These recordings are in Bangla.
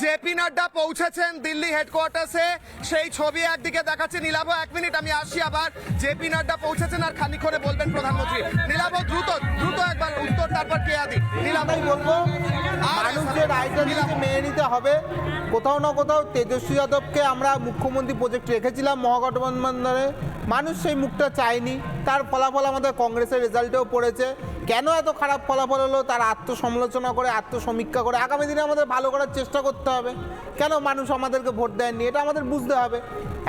জেপি নাড্ডা পৌঁছেছেন দিল্লি হেডকোয়ার্টার্সে সেই ছবি একদিকে দেখাচ্ছে। নীলাভ এক মিনিট আমি আসি আবার। জেপি নাড্ডা পৌঁছেছেন আর খানিক্ষণে বলবেন প্রধানমন্ত্রী। নীলাভ দ্রুত দ্রুত একবার উত্তর তারপর কে আদি? নীলাভ বলব আর মানুষ যে রায়টা মেনে নিতে হবে কোথাও না কোথাও তেজস্বী যাদবকে আমরা মুখ্যমন্ত্রী প্রজেক্ট রেখেছিলাম মহাগঠবন্ধনে। মানুষ সেই মুখটা চায়নি। তার ফলাফল আমাদের কংগ্রেসের রেজাল্টেও পড়েছে কেন এত খারাপ ফলাফল হলো তার আত্মসমালোচনা করে আত্মসমীক্ষা করে আগামী দিনে আমাদের ভালো করার চেষ্টা করতে হবে কেন মানুষ আমাদেরকে ভোট দেয়নি এটা আমাদের বুঝতে হবে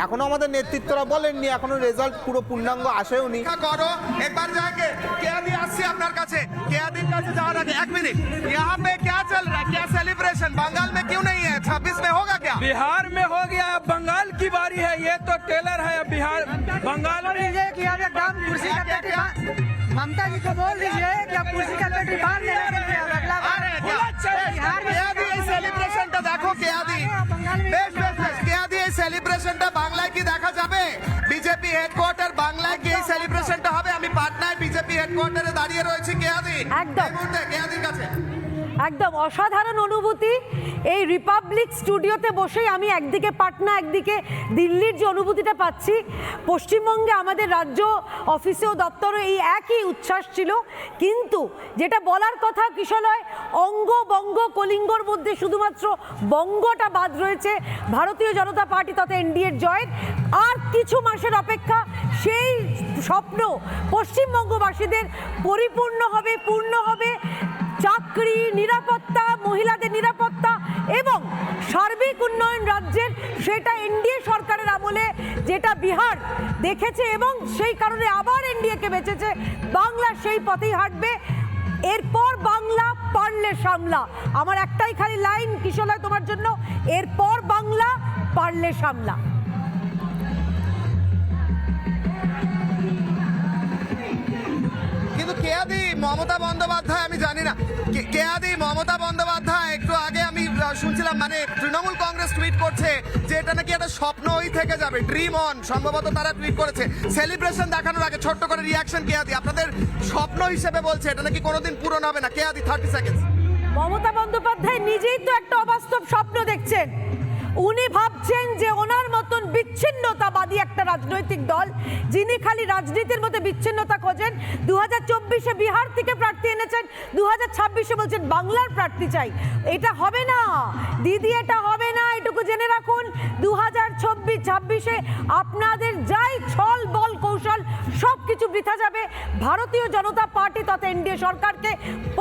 এখনো আমাদের নেতৃত্বরা বলেননি এখনো রেজাল্ট পুরো পূর্ণাঙ্গ আসেওনি অপেক্ষা করো একবার जाएंगे কেয়াদি আসছি আপনার কাছে কেয়াদির কাছে যাওয়ার আগে এক মিনিট यहाँ पे क्या चल रहा है क्या सेलिब्रेशन बंगाल में क्यों नहीं है 26 में होगा क्या बिहार में हो गया अब बंगाल की बारी है ये तो टेलर है अब बिहार बंगाल में लीजिए कि अब एकदम कुर्सी का पेटी बांध ममता जी को बोल दीजिए कि अब कुर्सी का पेटी बांध लेने के लिए अब अगला बार আরে क्या? बिहार में কেয়াদি এই সেলিব্রেশনটা দেখো কেয়াদি বেশ বেশ বেশ কেয়াদি এই সেলিব্রেশনটা বাংলায় কি দেখা যাবে বিজেপি হেডকোয়ার্টার বাংলায় কি এই সেলিব্রেশনটা হবে আমি পাটনায় বিজেপি হেডকোয়ার্টারে দাঁড়িয়ে রয়েছি কেয়াদি একদম। এই মুহূর্তে কেয়াদির কাছে একদম অসাধারণ অনুভূতি। এই রিপাবলিক স্টুডিওতে বসেই আমি একদিকে পাটনা, একদিকে দিল্লির যে অনুভূতিটা পাচ্ছি, পশ্চিমবঙ্গে আমাদের রাজ্য অফিসে ও দপ্তরে এই একই উচ্ছ্বাস ছিল। কিন্তু যেটা বলার কথা কিশলয় অঙ্গ বঙ্গ কলিঙ্গর মধ্যে শুধুমাত্র বঙ্গটা বাদ রয়েছে। ভারতীয় জনতা পার্টি তথা এনডিএর জয়ের আর কিছু মাসের অপেক্ষা সেই স্বপ্ন পশ্চিমবঙ্গবাসীদের পরিপূর্ণ হবে, পূর্ণ হবে। চাকরি উন্নয়ন রাজ্যের, সেটা এনডিএ সরকারের আমলে যেটা বিহার দেখেছে এবং সেই কারণে আবার এনডিএকে বেঁচেছে। বাংলা সেই পথেই হাঁটবে। এরপর বাংলা পারলে সামলা। আমার একটাই খালি লাইন কিশোলয় তোমার জন্য। এরপর বাংলা পারলে সামলা। কিন্তু কেয়াদি মমতা বন্দ্যোপাধ্যায় আমি জানি না। কেয়াদি মমতা বন্দ্যোপাধ্যায় শুনছিলাম মানে তৃণমূল কংগ্রেস টুইট করছে যে এটা নাকি একটা স্বপ্নই থেকে যাবে ড্রিম অন সম্ভবত তারা টুইট করেছে। সেলিব্রেশন দেখানোর আগে ছোট্ট করে রিয়াকশন কে আদি আপনাদের স্বপ্ন হিসেবে বলছে, এটা নাকি কোনোদিন পূরণ হবে না। কে আদি থার্টি সেকেন্ডস মমতা বন্দ্যোপাধ্যায় নিজেই তো একটা অবাস্তব স্বপ্ন দেখছেন। উনি ভাবছেন যে ওনার মতন বিচ্ছিন্নতাবাদী একটা রাজনৈতিক দল, যিনি খালি রাজনীতির মধ্যে বিচ্ছিন্নতা খোঁজেন দু হাজার চব্বিশে বিহার থেকে প্রার্থী এনেছেন দু হাজার ছাব্বিশে বলছেন বাংলার প্রার্থী চাই। এটা হবে না। দিদি, এটা হবে না। এটুকু জেনে রাখুন দু হাজার চব্বিশ ছাব্বিশে আপনাদের যাই ছল বল কৌশল সব কিছু বৃথা যাবে। ভারতীয় জনতা পার্টি তথা এনডিএ সরকারকে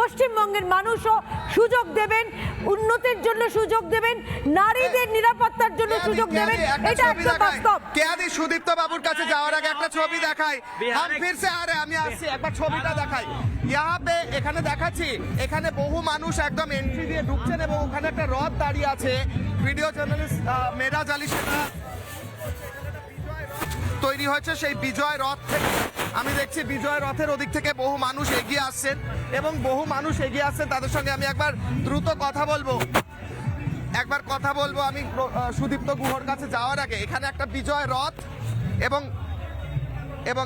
পশ্চিমবঙ্গের মানুষও সুযোগ দেবেন উন্নতির জন্য সুযোগ দেবেন নারীদের নিরাপত্তার জন্য সুযোগ দেবেন এটা একদম বাস্তব। কেয়াদি সুদীপ্ত বাবুর কাছে যাওয়ার আগে একটা ছবি দেখাই। হাম ফির সে আরে আমি আসছি একবার ছবিটা দেখাই। ইহা পে এখানে দেখাচ্ছি এখানে বহু মানুষ একদম এন্ট্রি দিয়ে ঢুকছেন এবং ওখানে একটা রথ দাঁড়িয়ে আছে। ভিডিও জার্নালিস্ট মেরাজ আলী সেটা তৈরি হয়েছে সেই বিজয় রথ থেকে। আমি দেখছি বিজয় রথের ওদিক থেকে বহু মানুষ এগিয়ে আসছেন এবং বহু মানুষ এগিয়ে আসছেন। তাদের সঙ্গে আমি একবার দ্রুত কথা বলব। একবার কথা বলব আমি সুদীপ্ত গুহর কাছে যাওয়ার আগে। এখানে একটা বিজয় রথ এবং এবং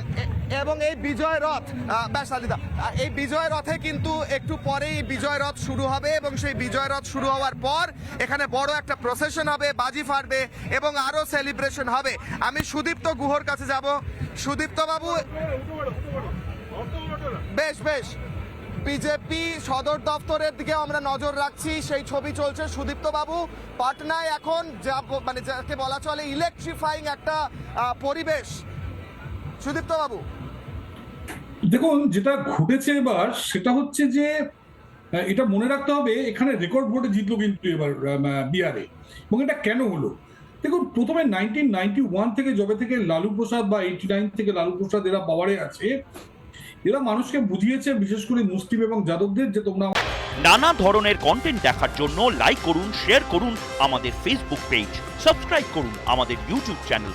এবং এই বিজয় রথ ব্যাস এই বিজয় রথে কিন্তু একটু পরেই বিজয় রথ শুরু হবে এবং সেই বিজয় রথ শুরু হওয়ার পর এখানে বড় একটা প্রসেশন হবে, বাজি ফাটবে এবং আরও সেলিব্রেশন হবে। আমি সুদীপ্ত গুহর কাছে যাব। সুদীপ্ত বাবু, বেশ বেশ। বিজেপি সদর দপ্তরের দিকে আমরা নজর রাখছি, সেই ছবি চলছে। সুদীপ্ত বাবু, পাটনায় এখন যা মানে যাকে বলা চলে ইলেকট্রিফাইং একটা পরিবেশ। সুদীপ্ত বাবু দেখুন যেটা ঘটেছে এবার সেটা হচ্ছে যে এটা মনে রাখতে হবে এখানে রেকর্ড ভোটে জিতলো কিন্তু এবার বিহারে এবং এটা কেন হলো? দেখুন প্রথমে নাইনটিন নাইনটি ওয়ান থেকে যবে থেকে লালু প্রসাদ বা এইটি নাইন থেকে লালু প্রসাদ এরা পাওয়ারে আছে এরা মানুষকে বুঝিয়েছে বিশেষ করে মুসলিম এবং যাদবদের যে তোমরা নানা ধরনের কন্টেন্ট দেখার জন্য লাইক করুন শেয়ার করুন আমাদের ফেসবুক পেজ সাবস্ক্রাইব করুন আমাদের ইউটিউব চ্যানেল